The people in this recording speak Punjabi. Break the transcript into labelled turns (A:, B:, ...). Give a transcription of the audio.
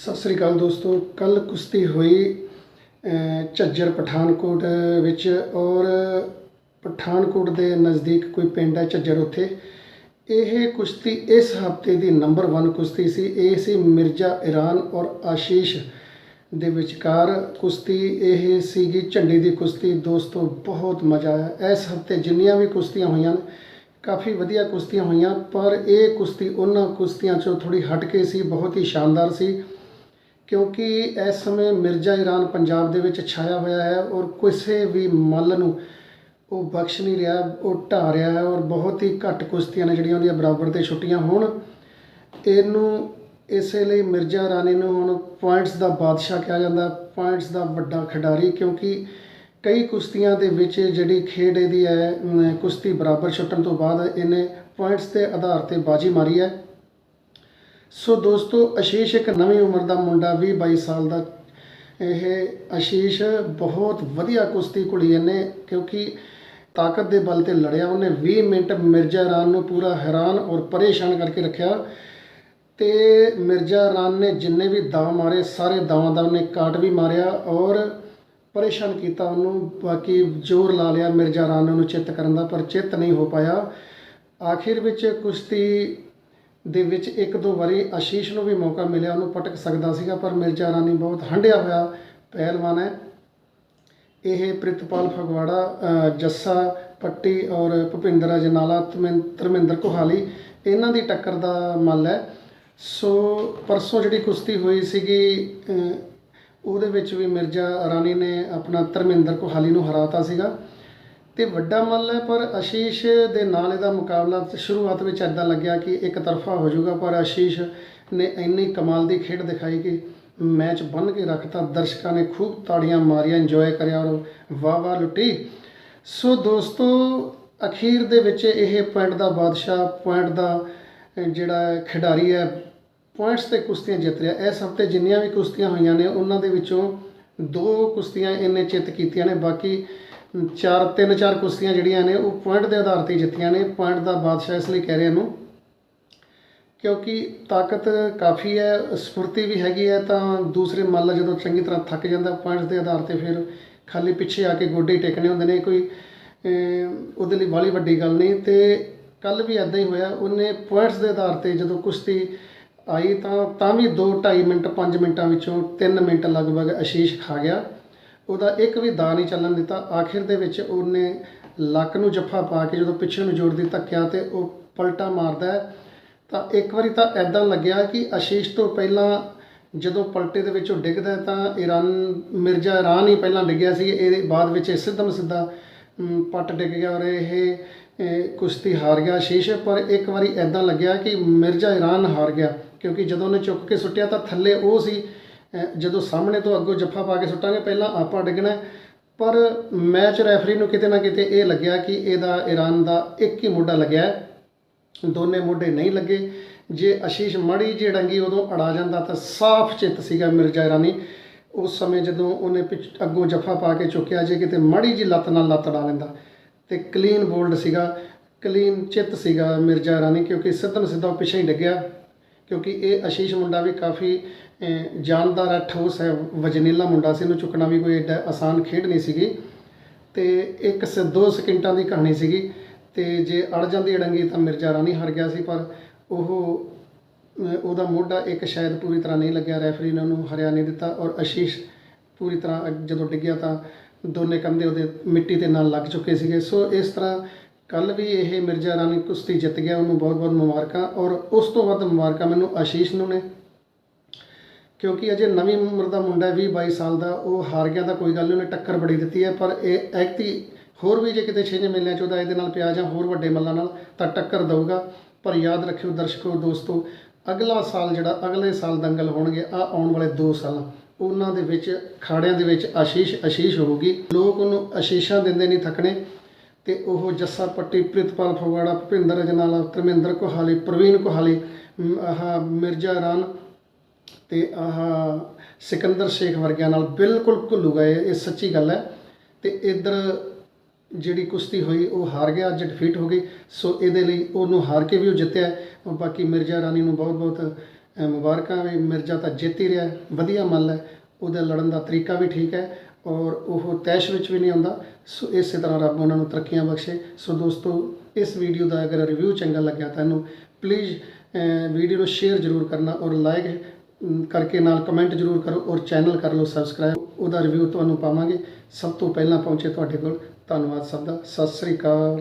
A: ਸਤਿ ਸ੍ਰੀ ਅਕਾਲ ਦੋਸਤੋ ਕੱਲ ਕੁਸ਼ਤੀ ਹੋਈ ਝੱਜਰ ਪਠਾਨਕੋਟ ਵਿੱਚ ਔਰ ਪਠਾਨਕੋਟ ਦੇ ਨਜ਼ਦੀਕ ਕੋਈ ਪਿੰਡ ਹੈ ਝੱਜਰ ਉੱਥੇ। ਇਹ ਕੁਸ਼ਤੀ ਇਸ ਹਫ਼ਤੇ ਦੀ ਨੰਬਰ 1 ਕੁਸ਼ਤੀ ਸੀ। ਇਹ ਸੀ ਮਿਰਜ਼ਾ ਇਰਾਨ ਔਰ ਆਸ਼ੀਸ਼ ਦੇ ਵਿਚਕਾਰ ਕੁਸ਼ਤੀ। ਇਹ ਸੀਗੀ ਝੰਡੀ ਦੀ ਕੁਸ਼ਤੀ। ਦੋਸਤੋ, ਬਹੁਤ ਮਜ਼ਾ ਆਇਆ। ਇਸ ਹਫ਼ਤੇ ਜਿੰਨੀਆਂ ਵੀ ਕੁਸ਼ਤੀਆਂ ਹੋਈਆਂ ਕਾਫੀ ਵਧੀਆ ਕੁਸ਼ਤੀਆਂ ਹੋਈਆਂ, ਪਰ ਇਹ ਕੁਸ਼ਤੀ ਉਹਨਾਂ ਕੁਸ਼ਤੀਆਂ ਚੋਂ ਥੋੜੀ ਹਟ ਕੇ ਸੀ, ਬਹੁਤ ਹੀ ਸ਼ਾਨਦਾਰ ਸੀ। ਕਿਉਂਕਿ ਇਸ ਸਮੇਂ ਮਿਰਜ਼ਾ ਇਰਾਨ ਪੰਜਾਬ ਦੇ ਵਿੱਚ ਛਾਇਆ ਹੋਇਆ ਹੈ ਔਰ ਕਿਸੇ ਵੀ ਮੱਲ ਨੂੰ ਉਹ ਬਖਸ਼ ਨਹੀਂ ਰਿਹਾ, ਉਹ ਢਾਹ ਰਿਹਾ ਹੈ ਔਰ ਬਹੁਤ ਹੀ ਘੱਟ ਕੁਸ਼ਤੀਆਂ ਨੇ ਜਿਹੜੀਆਂ ਉਹਦੀਆਂ ਬਰਾਬਰ ਤੇ ਛੁੱਟੀਆਂ ਹੋਣ। ਇਹਨੂੰ ਇਸੇ ਲਈ ਮਿਰਜ਼ਾ ਰਾਣੀ ਨੂੰ ਹੁਣ ਪੁਆਇੰਟਸ ਦਾ ਬਾਦਸ਼ਾਹ ਕਿਹਾ ਜਾਂਦਾ ਪੁਆਇੰਟਸ ਦਾ ਵੱਡਾ ਖਿਡਾਰੀ ਕਿਉਂਕਿ ਕਈ ਕੁਸ਼ਤੀਆਂ ਦੇ ਵਿੱਚ ਜਿਹੜੀ ਖੇਡ ਇਹਦੀ ਹੈ ਕੁਸ਼ਤੀ ਬਰਾਬਰ ਛੁੱਟਣ ਤੋਂ ਬਾਅਦ ਇਹਨੇ ਪੁਆਇੰਟਸ ਦੇ ਆਧਾਰ ਤੇ ਬਾਜੀ ਮਾਰੀ ਹੈ। ਸੋ ਦੋਸਤੋ ਆਸ਼ੀਸ਼ ਇੱਕ ਨਵੀਂ ਉਮਰ ਦਾ ਮੁੰਡਾ 20 22 ਸਾਲ ਦਾ। ਇਹ ਆਸ਼ੀਸ਼ ਬਹੁਤ ਵਧੀਆ ਕੁਸ਼ਤੀ ਘੁਲੀ ਇਹਨੇ, ਕਿਉਂਕਿ ਤਾਕਤ ਦੇ ਬਲ ਤੇ ਲੜਿਆ ਉਹਨੇ। 20 ਮਿੰਟ ਮਿਰਜ਼ਾ ਰਾਨ ਨੂੰ ਪੂਰਾ ਹੈਰਾਨ ਔਰ ਪਰੇਸ਼ਾਨ ਕਰਕੇ ਰੱਖਿਆ। ਤੇ ਮਿਰਜ਼ਾ ਰਾਨ ਨੇ ਜਿੰਨੇ ਵੀ ਦਾਅ ਮਾਰੇ, ਸਾਰੇ ਦਾਵਾਂ ਦਾ ਉਹਨੇ ਕਾਟ ਵੀ ਮਾਰਿਆ ਔਰ ਪਰੇਸ਼ਾਨ ਕੀਤਾ ਉਹਨੂੰ। ਬਾਕੀ ਜ਼ੋਰ ਲਾ ਲਿਆ ਮਿਰਜ਼ਾ ਰਾਨ ਨੇ ਉਹਨੂੰ ਚਿੱਤ ਕਰਨ ਦਾ, ਪਰ ਚਿੱਤ ਨਹੀਂ ਹੋ ਪਾਇਆ। ਆਖਿਰ ਵਿੱਚ ਕੁਸ਼ਤੀ ਦੇ ਵਿੱਚ ਇੱਕ ਦੋ ਵਾਰੀ ਆਸ਼ੀਸ਼ ਨੂੰ ਵੀ ਮੌਕਾ ਮਿਲਿਆ, ਉਹਨੂੰ ਪਟਕ ਸਕਦਾ ਸੀਗਾ, ਪਰ ਮਿਰਜ਼ਾ ਰਾਨੀ ਬਹੁਤ ਹੰਡਿਆ ਹੋਇਆ ਪਹਿਲਵਾਨ ਹੈ। ਇਹ ਪ੍ਰਿਤਪਾਲ ਫਗਵਾੜਾ ਜੱਸਾ ਪੱਟੀ ਔਰ ਭੁਪਿੰਦਰ ਅਜਨਾਲਾ, ਧਰਮਿੰ- ਧਰਮਿੰਦਰ ਕੋਹਾਲੀ, ਇਹਨਾਂ ਦੀ ਟੱਕਰ ਦਾ ਮੱਲ ਹੈ। ਸੋ ਪਰਸੋਂ ਜਿਹੜੀ ਕੁਸ਼ਤੀ ਹੋਈ ਸੀਗੀ ਉਹਦੇ ਵਿੱਚ ਵੀ ਮਿਰਜ਼ਾ ਰਾਣੀ ਨੇ ਆਪਣਾ ਧਰਮਿੰਦਰ ਕੋਹਾਲੀ ਨੂੰ ਹਰਾਤਾ ਸੀਗਾ। ਤੇ ਵੱਡਾ ਮੱਲ ਹੈ, ਪਰ ਆਸ਼ੀਸ਼ ਦੇ ਨਾਲ ਇਹਦਾ ਮੁਕਾਬਲਾ ਸ਼ੁਰੂਆਤ ਵਿੱਚ ਐਦਾਂ ਲੱਗਿਆ ਕਿ ਇੱਕ ਤਰਫਾ ਹੋ ਜਾਊਗਾ, ਪਰ ਆਸ਼ੀਸ਼ ਨੇ ਇੰਨੀ ਕਮਾਲ ਦੀ ਖੇਡ ਦਿਖਾਈ ਕਿ ਮੈਚ ਬੰਨ ਕੇ ਰੱਖਤਾ। ਦਰਸ਼ਕਾਂ ਨੇ ਖੂਬ ਤਾੜੀਆਂ ਮਾਰੀਆਂ ਇੰਜੋਏ ਕਰਿਆ ਔਰ ਵਾਹ ਵਾਹ ਲੁੱਟੀ। ਸੋ ਦੋਸਤੋ, ਅਖੀਰ ਦੇ ਵਿੱਚ ਇਹ ਪੁਆਇੰਟ ਦਾ ਬਾਦਸ਼ਾਹ ਪੁਆਇੰਟ ਦਾ ਜਿਹੜਾ ਖਿਡਾਰੀ ਹੈ ਪੁਆਇੰਟਸ ਤੇ ਕੁਸ਼ਤੀਆਂ ਜਿੱਤ ਰਿਹਾ। ਇਸ ਹਫ਼ਤੇ ਜਿੰਨੀਆਂ ਵੀ ਕੁਸ਼ਤੀਆਂ ਹੋਈਆਂ ਨੇ, ਉਹਨਾਂ ਦੇ ਵਿੱਚੋਂ ਦੋ ਕੁਸ਼ਤੀਆਂ ਇਹਨੇ ਚਿੱਤ ਕੀਤੀਆਂ ਨੇ। ਬਾਕੀ ਚਾਰ, ਤਿੰਨ, ਚਾਰ ਕੁਸ਼ਤੀਆਂ ਜਿਹੜੀਆਂ ਨੇ, ਉਹ ਪੁਆਇੰਟ ਦੇ ਆਧਾਰ ਤੇ ਜਿੱਤੀਆਂ ਨੇ। ਪੁਆਇੰਟ ਦਾ ਬਾਦਸ਼ਾਹ ਇਸ ਲਈ ਕਹਿ ਰਿਹਾ ਨੂੰ ਕਿਉਂਕਿ ਤਾਕਤ ਕਾਫੀ ਹੈ ਸਫੁਰਤੀ ਵੀ ਹੈਗੀ ਹੈ, ਤਾਂ ਦੂਸਰੇ ਮੱਲ ਜਦੋਂ ਚੰਗੀ ਤਰ੍ਹਾਂ ਥੱਕ ਜਾਂਦਾ ਪੁਆਇੰਟਸ ਦੇ ਆਧਾਰ ਤੇ ਫਿਰ ਖਾਲੀ ਪਿੱਛੇ ਆ ਕੇ ਗੋਡੇ ਟੇਕਣੇ ਹੁੰਦੇ ਨੇ, ਕੋਈ ਉਹਦੇ ਲਈ ਬਾਲੀ ਵੱਡੀ ਗੱਲ ਨਹੀਂ। ਤੇ ਕੱਲ ਵੀ ਐਦਾਂ ਹੀ ਹੋਇਆ, ਉਹਨੇ ਪੁਆਇੰਟਸ ਦੇ ਆਧਾਰ ਤੇ ਜਦੋਂ ਕੁਸ਼ਤੀ ਆਈ ਤਾਂ ਤਾਂ ਵੀ 2 2.5 ਮਿੰਟ 5 ਮਿੰਟਾਂ ਵਿੱਚੋਂ 3 ਮਿੰਟ ਲਗਭਗ ਅਸ਼ੀਸ਼ ਖਾ ਗਿਆ। ਉਹਦਾ ਇੱਕ ਵੀ ਦਾ ਨਹੀਂ ਚੱਲਣ ਦਿੱਤਾ। ਆਖਿਰ ਦੇ ਵਿੱਚ ਉਹਨੇ ਲੱਕ ਨੂੰ ਜੱਫਾ ਪਾ ਕੇ ਜਦੋਂ ਪਿੱਛੇ ਨੂੰ ਜੋੜਦੀ ਧੱਕਿਆ ਤੇ ਉਹ ਪਲਟਾ ਮਾਰਦਾ ਤਾਂ ਇੱਕ ਵਾਰੀ ਤਾਂ ਐਦਾਂ ਲੱਗਿਆ ਕਿ ਆਸ਼ੀਸ਼ ਤੋਂ ਪਹਿਲਾਂ ਜਦੋਂ ਪਲਟੇ ਦੇ ਵਿੱਚੋਂ ਡਿੱਗਦਾ ਤਾਂ ਈਰਾਨ ਮਿਰਜ਼ਾ ਇਰਾਨ ਹੀ ਪਹਿਲਾਂ ਡਿੱਗਿਆ ਸੀ। ਇਹਦੇ ਬਾਅਦ ਵਿੱਚ ਇਹ ਸਿੱਧਮ ਸਿੱਧਾ ਅਮ, ਪੱਟ ਡਿੱਗ ਗਿਆ ਔਰ ਇਹ ਕੁਸ਼ਤੀ ਹਾਰ ਗਿਆ ਆਸ਼ੀਸ਼ ਪਰ ਇੱਕ ਵਾਰੀ ਐਦਾਂ ਲੱਗਿਆ ਕਿ ਮਿਰਜ਼ਾ ਇਰਾਨ ਹਾਰ ਗਿਆ ਕਿਉਂਕਿ ਜਦੋਂ ਉਹਨੇ ਚੁੱਕ ਕੇ ਸੁੱਟਿਆ ਤਾਂ ਥੱਲੇ ਉਹ ਸੀ ਜਦੋਂ ਸਾਹਮਣੇ ਤੋਂ ਅੱਗੋਂ ਜੱਫਾ ਪਾ ਕੇ ਸੁੱਟਾਂਗੇ, ਪਹਿਲਾਂ ਆਪਾਂ ਡਿੱਗਣਾ ਪਰ ਮੈਚ ਰੈਫਰੀ ਨੂੰ ਕਿਤੇ ਨਾ ਕਿਤੇ ਇਹ ਲੱਗਿਆ ਕਿ ਇਹਦਾ ਈਰਾਨ ਦਾ ਇੱਕ ਹੀ ਮੋਢਾ ਲੱਗਿਆ ਦੋਨੇ ਮੋਢੇ ਨਹੀਂ ਲੱਗੇ। ਜੇ ਅਸ਼ੀਸ਼ ਮੜੀ ਜੇ ਡੰਗੀ ਉਦੋਂ ਅੜਾ ਜਾਂਦਾ ਤਾਂ ਸਾਫ਼ ਚਿੱਤ ਸੀਗਾ ਮਿਰਜ਼ਾ ਇਰਾਨੀ। ਉਸ ਸਮੇਂ ਜਦੋਂ ਉਹਨੇ ਪਿੱਛ ਅੱਗੋਂ ਜੱਫਾ ਪਾ ਕੇ ਚੁੱਕਿਆ, ਜੇ ਕਿਤੇ ਮੜੀ ਜੀ ਲੱਤ ਨਾਲ ਲੱਤ ਡਾ ਲੈਂਦਾ। ਤੇ ਕਲੀਨ ਬੋਲਡ ਸੀਗਾ। ਕਲੀਨ ਚਿੱਤ ਸੀਗਾ ਮਿਰਜ਼ਾ ਇਰਾਨੀ, ਕਿਉਂਕਿ ਸਿੱਧਮ ਸਿੱਧਾ ਉਹ ਪਿੱਛੇ ਹੀ ਡਿੱਗਿਆ। ਕਿਉਂਕਿ ਇਹ ਆਸ਼ੀਸ਼ ਮੁੰਡਾ ਵੀ ਕਾਫੀ ਜਾਨਦਾਰ ਹੈ, ਠੋਸ ਹੈ, ਵਜਨੀਲਾ ਮੁੰਡਾ ਸੀ, ਇਹਨੂੰ ਚੁੱਕਣਾ ਵੀ ਕੋਈ ਏਡਾ ਆਸਾਨ ਖੇਡ ਨਹੀਂ ਸੀਗੀ। ਤੇ ਇੱਕ ਸ, ਦੋ ਸਕਿੰਟਾਂ ਦੀ ਕਹਾਣੀ ਸੀਗੀ। ਤੇ ਜੇ ਅੜ ਜਾਂਦੀ ਅੜੰਗੀ ਤਾਂ ਮਿਰਜ਼ਾ ਰਾਣੀ ਹਾਰ ਗਿਆ ਸੀ, ਪਰ ਉਹ ਉਹਦਾ ਮੋਢਾ ਇੱਕ ਸ਼ਾਇਦ ਪੂਰੀ ਤਰ੍ਹਾਂ ਨਹੀਂ ਲੱਗਿਆ, ਰੈਫਰੀ ਨੇ ਉਹਨੂੰ ਹਰਿਆ ਨਹੀਂ ਦਿੱਤਾ ਔਰ ਆਸ਼ੀਸ਼ ਪੂਰੀ ਤਰ੍ਹਾਂ ਜਦੋਂ ਡਿੱਗਿਆ ਤਾਂ ਦੋਨੇ ਕੰਧੇ ਉਹਦੇ ਮਿੱਟੀ ਦੇ ਨਾਲ ਲੱਗ ਚੁੱਕੇ ਸੀਗੇ। ਸੋ ਇਸ ਤਰ੍ਹਾਂ ਕੱਲ ਵੀ ਇਹ ਮਿਰਜ਼ਾ ਰਾਣੀ ਕੁਸ਼ਤੀ ਜਿੱਤ ਗਿਆ ਉਹਨੂੰ ਬਹੁਤ ਬਹੁਤ ਮੁਬਾਰਕਾਂ ਔਰ ਉਸ ਤੋਂ ਵੱਧ ਮੁਬਾਰਕਾਂ ਮੈਨੂੰ ਆਸ਼ੀਸ਼ ਨੂੰ ਨੇ। ਕਿਉਂਕਿ ਅਜੇ ਨਵੀਂ ਉਮਰ ਦਾ ਮੁੰਡਾ ਹੈ, 20 22 ਸਾਲ ਦਾ ਉਹ ਹਾਰ ਗਿਆ ਤਾਂ ਕੋਈ ਗੱਲ ਨਹੀਂ ਉਹਨੇ ਟੱਕਰ ਬੜੀ ਦਿੱਤੀ ਹੈ ਪਰ ਇਹ ਐਕਤੀ ਹੋਰ ਵੀ ਜੇ ਕਿਤੇ ਛੇਵੇਂ ਮੇਲਿਆਂ 'ਚ ਉਹਦਾ ਇਹਦੇ ਨਾਲ ਪਿਆ ਜਾਂ ਹੋਰ ਵੱਡੇ ਮੱਲਾਂ ਨਾਲ ਤਾਂ ਟੱਕਰ ਦਊਗਾ। ਪਰ ਯਾਦ ਰੱਖਿਓ ਦਰਸ਼ਕੋ ਦੋਸਤੋ ਅਗਲਾ ਸਾਲ ਜਿਹੜਾ ਅਗਲੇ ਸਾਲ ਦੰਗਲ ਹੋਣਗੇ ਆ ਆਉਣ ਵਾਲੇ 2 ਸਾਲ ਉਹਨਾਂ ਦੇ ਵਿੱਚ ਖਾੜਿਆਂ ਦੇ ਵਿੱਚ ਆਸ਼ੀਸ਼ ਆਸ਼ੀਸ਼ ਹੋਊਗੀ। ਲੋਕ ਉਹਨੂੰ ਆਸ਼ੀਸ਼ਾਂ ਦਿੰਦੇ ਨਹੀਂ ਥੱਕਣੇ। ਤੇ ਉਹ ਜੱਸਾ ਪੱਟੀ ਪ੍ਰਿਤਪਾਲ ਫਗਵਾੜਾ ਭੁਪਿੰਦਰ ਅਜਨਾਲਾ ਧਰਮਿੰਦਰ ਕੋਹਾਲੀ ਪ੍ਰਵੀਨ ਕੋਹਾਲੀ ਮ, ਆਹ ਮਿਰਜ਼ਾ ਰਾਨ ਤੇ ਆਹ ਸਿਕੰਦਰ ਸ਼ੇਖ ਵਰਗਿਆਂ ਨਾਲ ਬਿਲਕੁਲ ਘੁੱਲੂ ਗਏ ਇਹ ਸੱਚੀ ਗੱਲ ਹੈ। ਤੇ ਇਧਰ ਜਿਹੜੀ ਕੁਸ਼ਤੀ ਹੋਈ ਉਹ ਹਾਰ ਗਿਆ ਅੱਜ ਡਿਫੀਟ ਹੋ ਗਈ। ਸੋ ਇਹਦੇ ਲਈ ਉਹਨੂੰ ਹਾਰ ਕੇ ਵੀ ਉਹ ਜਿੱਤਿਆ ਬਾਕੀ ਮਿਰਜ਼ਾ ਰਾਣੀ ਨੂੰ ਬਹੁਤ ਬਹੁਤ ਮੁਬਾਰਕਾਂ ਵੀ। ਮਿਰਜ਼ਾ ਤਾਂ ਜਿੱਤ ਹੀ ਰਿਹਾ ਵਧੀਆ ਮੱਲ ਹੈ। ਉਹਦਾ ਲੜਨ ਦਾ ਤਰੀਕਾ ਵੀ ਠੀਕ ਹੈ। ਔਰ ਉਹ ਤੈਸ਼ ਵਿੱਚ ਵੀ ਨਹੀਂ ਆਉਂਦਾ। ਸੋ ਇਸੇ ਤਰ੍ਹਾਂ ਰੱਬ ਉਹਨਾਂ ਨੂੰ ਤਰੱਕੀਆਂ ਬਖਸ਼ੇ। ਸੋ ਦੋਸਤੋ, ਇਸ ਵੀਡੀਓ ਦਾ ਅਗਰ ਰਿਵਿਊ ਚੰਗਾ ਲੱਗਿਆ ਤੁਹਾਨੂੰ ਪਲੀਜ਼ ਵੀਡੀਓ ਨੂੰ ਸ਼ੇਅਰ ਜ਼ਰੂਰ ਕਰਨਾ ਔਰ ਲਾਈਕ ਕਰਕੇ ਨਾਲ ਕਮੈਂਟ ਜ਼ਰੂਰ ਕਰੋ ਔਰ ਚੈਨਲ ਕਰ ਲਓ ਸਬਸਕ੍ਰਾਈਬ ਉਹਦਾ ਰਿਵਿਊ ਤੁਹਾਨੂੰ ਪਾਵਾਂਗੇ। ਸਭ ਤੋਂ ਪਹਿਲਾਂ ਪਹੁੰਚੇ ਤੁਹਾਡੇ ਕੋਲ। ਧੰਨਵਾਦ ਸਭ ਦਾ। ਸਤਿ ਸ੍ਰੀ ਅਕਾਲ।